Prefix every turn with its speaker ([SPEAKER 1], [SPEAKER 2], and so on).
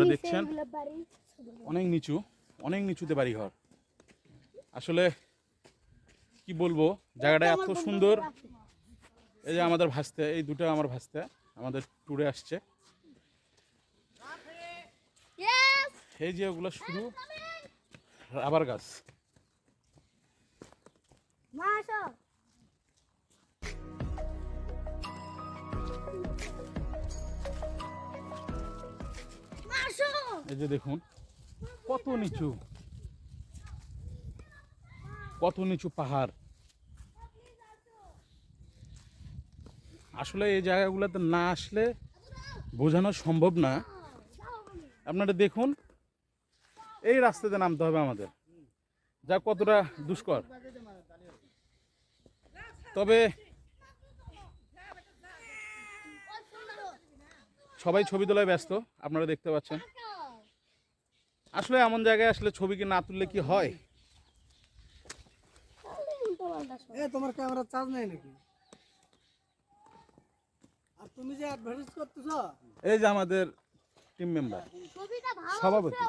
[SPEAKER 1] আপনারা দেখছেন অনেক নিচু অনেক নিচুতে বাড়ি ঘর আসলে কি বলব জায়গাটা এত সুন্দর। এই যে আমাদের ভাসতে এই দুটো আমার ভাসতে আমাদের ট্যুরে আসছে। এই যে ওগুলো শুধু রাবার গাছ। এই যে দেখুন, কত নিচু কত নিচু পাহাড়। আসলে এই জায়গাগুলোতে না আসলে বোঝানো সম্ভব না। আপনারা দেখুন, এই রাস্তাতে নামতে হবে আমাদের। যা কতটা দুষ্কর। তবে সবাই ছবি তোলায় ব্যস্ত, আপনারা দেখতে পাচ্ছেন। আসলে এমন জায়গায় আসলে ছবি কি না তুললে কি হয়?
[SPEAKER 2] এ তোমার ক্যামেরা চার্জ নাই নাকি? আর তুমি যে অ্যাডভার্টাইজ করতেছ?
[SPEAKER 1] এই যে আমাদের টিম মেম্বার সভাপতি।